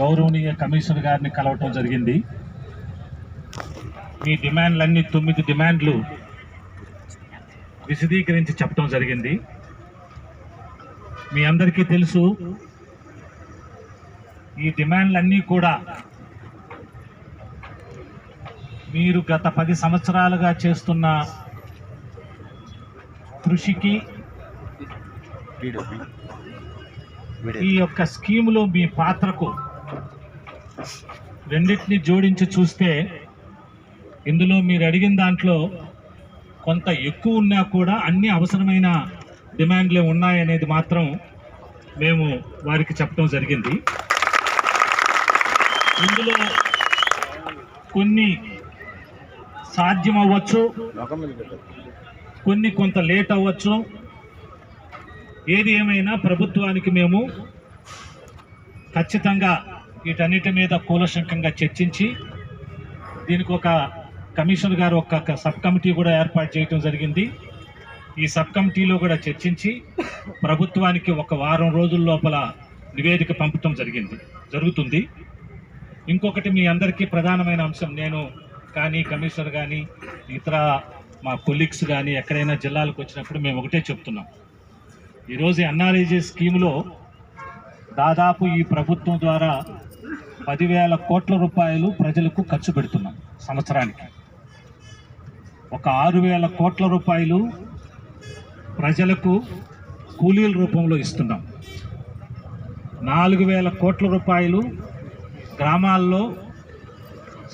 గౌరవనీయ కమిషనర్ గారిని కలవటం జరిగింది. మీ డిమాండ్లన్నీ తొమ్మిది డిమాండ్లు విశదీకరించి చెప్పడం జరిగింది. మీ అందరికీ తెలుసు ఈ డిమాండ్లన్నీ కూడా మీరు గత పది సంవత్సరాలుగా చేస్తున్న కృషికి ఈ యొక్క స్కీములో మీ పాత్రకు రెండింటిని జోడించి చూస్తే ఇందులో మీరు అడిగిన దాంట్లో కొంత ఎక్కువ ఉన్నా కూడా అన్ని అవసరమైన డిమాండ్లే ఉన్నాయనేది మాత్రం మేము వారికి చెప్పడం జరిగింది. ఇందులో కొన్ని సాధ్యం అవ్వచ్చు కొన్ని కొంత లేట్ అవ్వచ్చు. ఏది ఏమైనా ప్రభుత్వానికి మేము ఖచ్చితంగా వీటన్నిటి మీద కూలశంకంగా చర్చించి దీనికి ఒక కమిషనర్ గారు ఒక సబ్ కమిటీ కూడా ఏర్పాటు చేయడం జరిగింది. ఈ సబ్ కమిటీలో కూడా చర్చించి ప్రభుత్వానికి ఒక వారం రోజుల లోపల నివేదిక పంపటం జరిగింది జరుగుతుంది. ఇంకొకటి మీ అందరికీ ప్రధానమైన అంశం నేను కానీ కమిషనర్ కానీ ఇతర మా కొలీగ్స్ కానీ ఎక్కడైనా జిల్లాలకు వచ్చినప్పుడు మేము ఒకటే చెప్తున్నాం. ఈరోజు ఎన్ఆర్ఐజీ స్కీమ్లో దాదాపు ఈ ప్రభుత్వం ద్వారా పదివేల కోట్ల రూపాయలు ప్రజలకు ఖర్చు పెడుతున్నాం సంవత్సరానికి. ఒక ఆరు వేల కోట్ల రూపాయలు ప్రజలకు కూలీల రూపంలో ఇస్తున్నాం. నాలుగు వేల కోట్ల రూపాయలు గ్రామాల్లో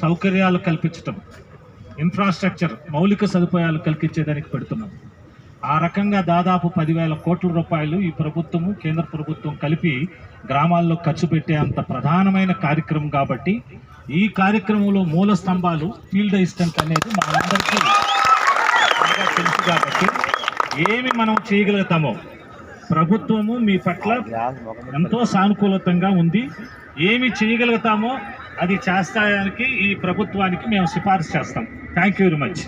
సౌకర్యాలు కల్పించటం ఇన్ఫ్రాస్ట్రక్చర్ మౌలిక సదుపాయాలు కల్పించేదానికి పెడుతున్నాం. ఆ రకంగా దాదాపు పదివేల కోట్ల రూపాయలు ఈ ప్రభుత్వము కేంద్ర ప్రభుత్వం కలిపి గ్రామాల్లో ఖర్చు పెట్టే అంత ప్రధానమైన కార్యక్రమం కాబట్టి ఈ కార్యక్రమంలో మూల స్తంభాలు ఫీల్డ్ అసిస్టెంట్ అనేది మనందరికీ బాగా తెలుసు కాబట్టి ఏమి మనం చేయగలుగుతామో ప్రభుత్వము మీ పట్ల ఎంతో సానుకూలతంగా ఉంది. ఏమి చేయగలుగుతామో అది చేస్తానికి ఈ ప్రభుత్వానికి మేము సిఫార్సు చేస్తాం. Thank you very much